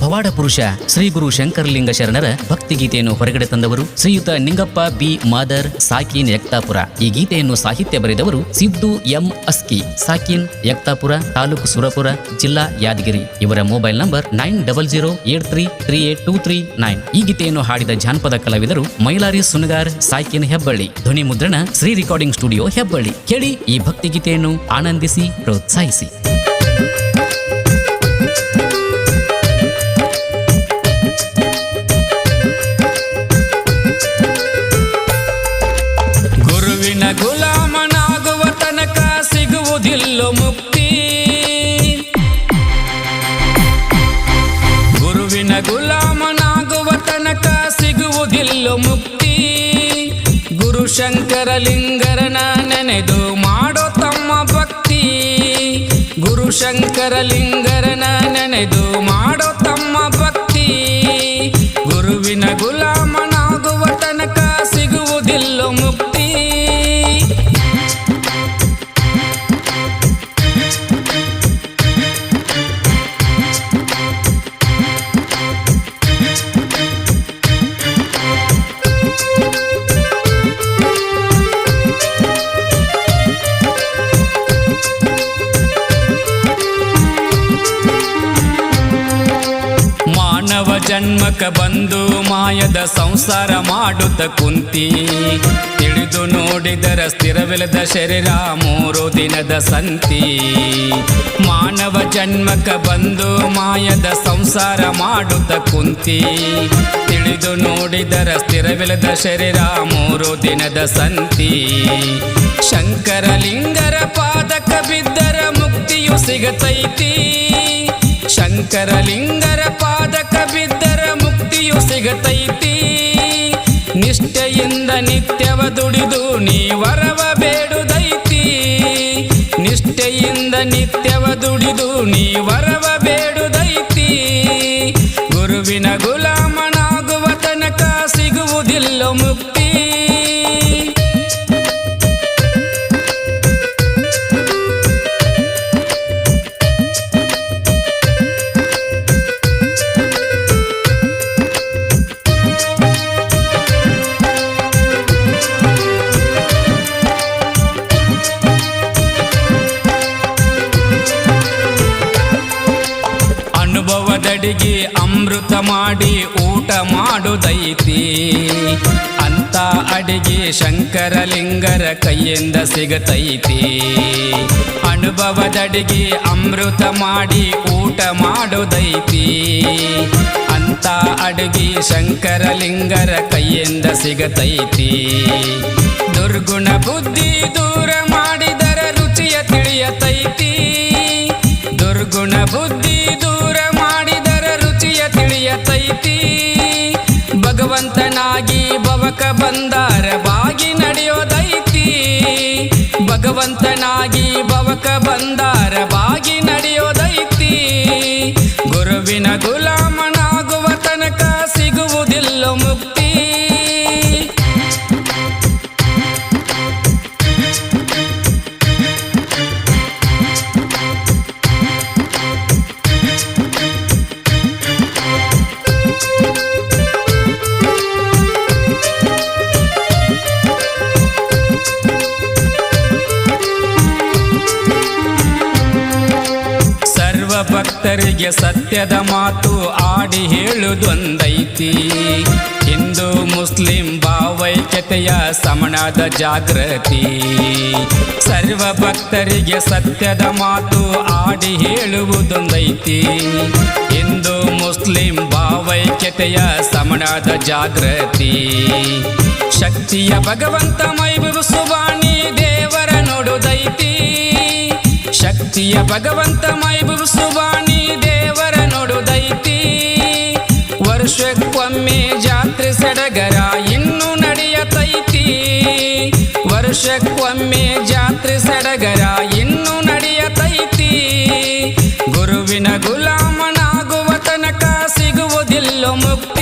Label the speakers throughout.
Speaker 1: ಪವಾಡ ಪುರುಷ ಶ್ರೀ ಗುರು ಶಂಕರಲಿಂಗ ಶರಣರ ಭಕ್ತಿ ಗೀತೆಯನ್ನು ಹೊರಗಡೆ ತಂದವರು ಶ್ರೀಯುತ ನಿಂಗಪ್ಪ ಬಿ ಮಾದರ್ ಸಾಕಿನ್ ಯಕ್ತಾಪುರ. ಈ ಗೀತೆಯನ್ನು ಸಾಹಿತ್ಯ ಬರೆದವರು ಸಿದ್ದು ಎಂ ಅಸ್ಕಿ, ಸಾಕಿನ್ ಯಕ್ತಾಪುರ, ತಾಲೂಕು ಸುರಪುರ, ಜಿಲ್ಲಾ ಯಾದಗಿರಿ. ಇವರ mobile number nine double zero eight three three eight two three nine. ಈ ಗೀತೆಯನ್ನು ಹಾಡಿದ ಜಾನಪದ ಕಲಾವಿದರು ಮೈಲಾರಿ ಸುನಗಾರ್, ಸಾಕಿನ್ ಹೆಬ್ಬಳ್ಳಿ. ಧ್ವನಿ ಮುದ್ರಣ ಶ್ರೀ ರೆಕಾರ್ಡಿಂಗ್ ಸ್ಟುಡಿಯೋ ಹೆಬ್ಬಳ್ಳಿ. ಕೇಳಿ ಈ ಭಕ್ತಿ ಗೀತೆಯನ್ನು ಆನಂದಿಸಿ, ಪ್ರೋತ್ಸಾಹಿಸಿ.
Speaker 2: ಗುಲಾಮನಾಗುವ ತನಕ ಸಿಗುವುದಿಲ್ಲ ಮುಕ್ತಿ. ಗುರು ಶಂಕರ ಲಿಂಗರನ ನೆನೆದು ಮಾಡೋ ತಮ್ಮ ಭಕ್ತಿ. ಗುರು ಶಂಕರ ಲಿಂಗರನ ನೆನೆದು ಮಾಡೋ ತಮ್ಮ ಜನ್ಮಕ ಬಂದು ಮಾಯದ ಸಂಸಾರ ಮಾಡುತ್ತ ಕುಂತಿ. ತಿಳಿದು ನೋಡಿದರ ಸ್ಥಿರವಿಲ್ಲದ ಶರೀರ ಮೂರು ದಿನದ ಸಂತಿ. ಮಾನವ ಜನ್ಮಕ ಬಂದು ಮಾಯದ ಸಂಸಾರ ಮಾಡುತ್ತ ಕುಂತಿ. ತಿಳಿದು ನೋಡಿದರ ಸ್ಥಿರವಿಲ್ಲದ ಶರೀರ ಮೂರು ದಿನದ ಸಂತಿ. ಶಂಕರಲಿಂಗರ ಪಾದಕ ಬಿದ್ದರ ಮುಕ್ತಿಯು ಸಿಗತೈತಿ. ಶಂಕರಲಿಂಗರ ಪಾದಕ ಬಿದ್ದರ ಮುಕ್ತಿಯು ಸಿಗತೈತಿ. ನಿಷ್ಠೆಯಿಂದ ನಿತ್ಯವ ದುಡಿದು ನೀ ವರವ ಬೇಡುದೈತಿ. ನಿಷ್ಠೆಯಿಂದ ನಿತ್ಯವ ದುಡಿದು ನೀ ವರವ ಬೇಡುದೈತಿ. ಗುರುವಿನ ಗುಲಾಮನಾಗುವ ತನಕ ಸಿಗುವುದಿಲ್ಲ ಮುಕ್ತಿ. ಮಾಡಿ ಊಟ ಮಾಡುದೈತಿ. ಅಂತ ಅಡಿಗೆ ಶಂಕರಲಿಂಗರ ಕೈಯಿಂದ ಸಿಗತೈತಿ. ಅನುಭವದಡಿಗೆ ಅಮೃತ ಮಾಡಿ ಊಟ ಮಾಡುದೈತಿ. ಅಂತ ಅಡಿಗೆ ಶಂಕರಲಿಂಗರ ಕೈಯಿಂದ ಸಿಗತೈತಿ. ದುರ್ಗುಣ ಬುದ್ಧಿ ದೂರ ಮಾಡಿದರ ಭವಕ ಬಂದಾರ ಬಾಗಿ ನಡೆಯೋದೈತಿ. ಭಗವಂತನಾಗಿ ಭವಕ ಬಂದಾರ. ಭಕ್ತರಿಗೆ ಸತ್ಯದ ಮಾತು ಆಡಿ ಹೇಳುದೊಂದೈತಿ. ಹಿಂದೂ ಮುಸ್ಲಿಂ ಭಾವೈಕ್ಯತೆಯ ಸಮಣದ ಜಾಗೃತಿ. ಸರ್ವ ಭಕ್ತರಿಗೆ ಸತ್ಯದ ಮಾತು ಆಡಿ ಹೇಳುವುದೊಂದೈತಿ. ಹಿಂದೂ ಮುಸ್ಲಿಂ ಭಾವೈಕ್ಯತೆಯ ಸಮಣದ ಜಾಗೃತಿ. ಶಕ್ತಿಯ ಭಗವಂತ ಮೈಬು ಸುವಾಣಿ ದೇವರ ನೋಡುದೈತಿ. ಶಕ್ತಿಯ ಭಗವಂತ ಮೈ ಗುರು ದೇವರ ನೋಡುದೈತಿ ವರ್ಷಕ್ಕೊಮ್ಮೆ ಜಾತ್ರೆ ಸಡಗರ ಇನ್ನೂ ನಡೆಯತೈತಿ. ವರ್ಷಕ್ಕೊಮ್ಮೆ ಜಾತ್ರೆ ಸಡಗರ ಇನ್ನೂ ನಡೆಯತೈತಿ. ಗುರುವಿನ ಗುಲಾಮನಾಗುವ ತನಕ ಸಿಗುವುದಿಲ್ಲ ಮುಕ್ತಿ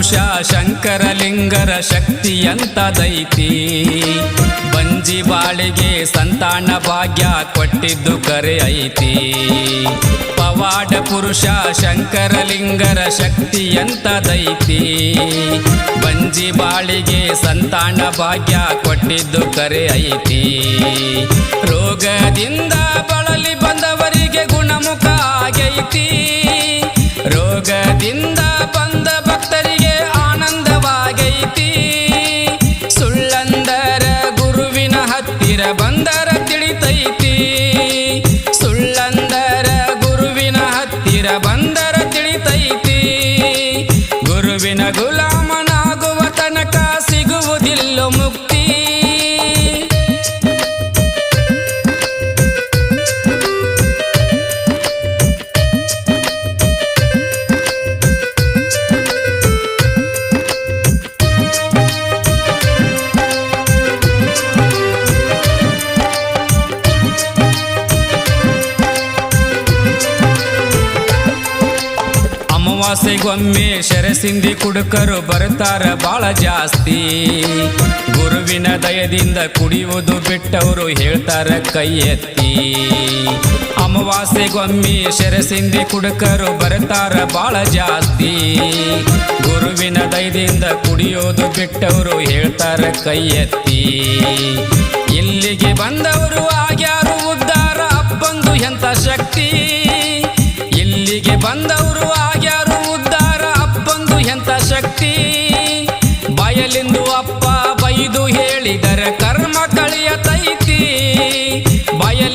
Speaker 2: ಪುರುಷ ಶಂಕರಲಿಂಗರ ಶಕ್ತಿ ಅಂತದೈತಿ ಬಂಜಿ ಬಾಳಿಗೆ ಸಂತಾನ ಭಾಗ್ಯ ಕೊಟ್ಟಿದ್ದು ಕರೆ ಐತಿ. ಪವಾಡ ಪುರುಷ ಶಂಕರಲಿಂಗರ ಶಕ್ತಿ ಅಂತದೈತಿ ಬಂಜಿ ಬಾಳಿಗೆ ಸಂತಾನ ಭಾಗ್ಯ ಕೊಟ್ಟಿದ್ದು ಕರೆ ಐತಿ. ರೋಗದಿಂದ ಬಳಲಿ ಬಂದವರಿಗೆ ಗುಣಮುಖ ಆಗೈತಿ. ರೋಗದಿಂದ ಅಮಾವಾಸ್ಯೆಗೊಮ್ಮೆ ಶರಸಿಂದಿ ಕುಡುಕರು ಬರ್ತಾರ ಬಾಳ ಜಾಸ್ತಿ. ಗುರುವಿನ ದಯದಿಂದ ಕುಡಿಯುವುದು ಬಿಟ್ಟವರು ಹೇಳ್ತಾರ ಕೈ ಎತ್ತಿ ಅಮಾವಾಸ್ಯೆಗೊಮ್ಮೆ ಶರಸಿಂದಿ ಕುಡುಕರು ಬರ್ತಾರ ಬಾಳ ಜಾಸ್ತಿ. ಗುರುವಿನ ದಯದಿಂದ ಕುಡಿಯೋದು ಬಿಟ್ಟವರು ಹೇಳ್ತಾರ ಕೈ ಎತ್ತಿ ಇಲ್ಲಿಗೆ ಬಂದವರು ಆಗ್ಯಾರು ಉದ್ದಾರ, ಅಪ್ಪಂದು ಎಂತ ಶಕ್ತಿ. ಇಲ್ಲಿಗೆ ಬಂದವರು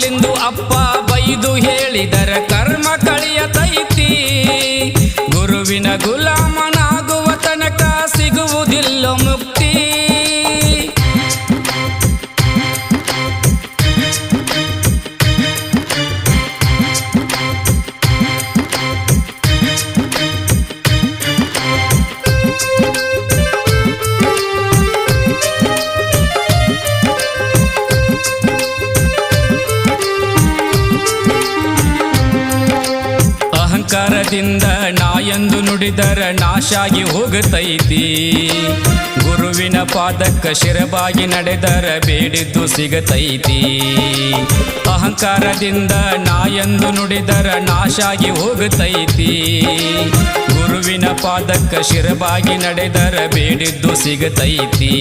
Speaker 2: ಬಯಲಿಂದು ಅಪ್ಪ ಬೈದು ಹೇಳಿದರ ಕರ್ಮ ಕಳಿಯತೈತಿ ಗುರುವಿನ ಗುಲಾಮನಾಗುವ ತನಕ ಸಿಗುವುದಿಲ್ಲ ಮುಕ್ತಿ. ನುಡಿದರ ನಾಶಾಗಿ ಹೋಗತೈತಿ. ಗುರುವಿನ ಪಾದಕ್ಕ ಶಿರಬಾಗಿ ನಡೆದರ ಬೇಡಿದ್ದು ಸಿಗತೈತಿ. ಅಹಂಕಾರದಿಂದ ನಾ ಎಂದು ನುಡಿದರ ನಾಶಾಗಿ ಹೋಗತೈತಿ. ಗುರುವಿನ ಪಾದಕ್ಕ ಶಿರಬಾಗಿ ನಡೆದರ ಬೇಡಿದ್ದು ಸಿಗತೈತಿ.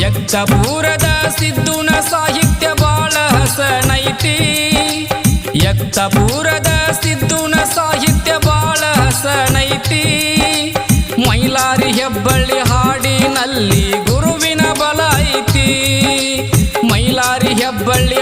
Speaker 2: ಯಕ್ತಪೂರದ ಸಿದ್ದುನ ಸಾಹಿತ್ಯ ಬಾಳ ಹಸನೈತಿ. ಯಕ್ತಪೂರದ ಸಿದ್ದುನ ಹಾಡಿನಲ್ಲಿ ಗುರುವಿನ ಬಲ ಐತಿ. ಮೈಲಾರಿ ಹೆಬ್ಬಳ್ಳಿ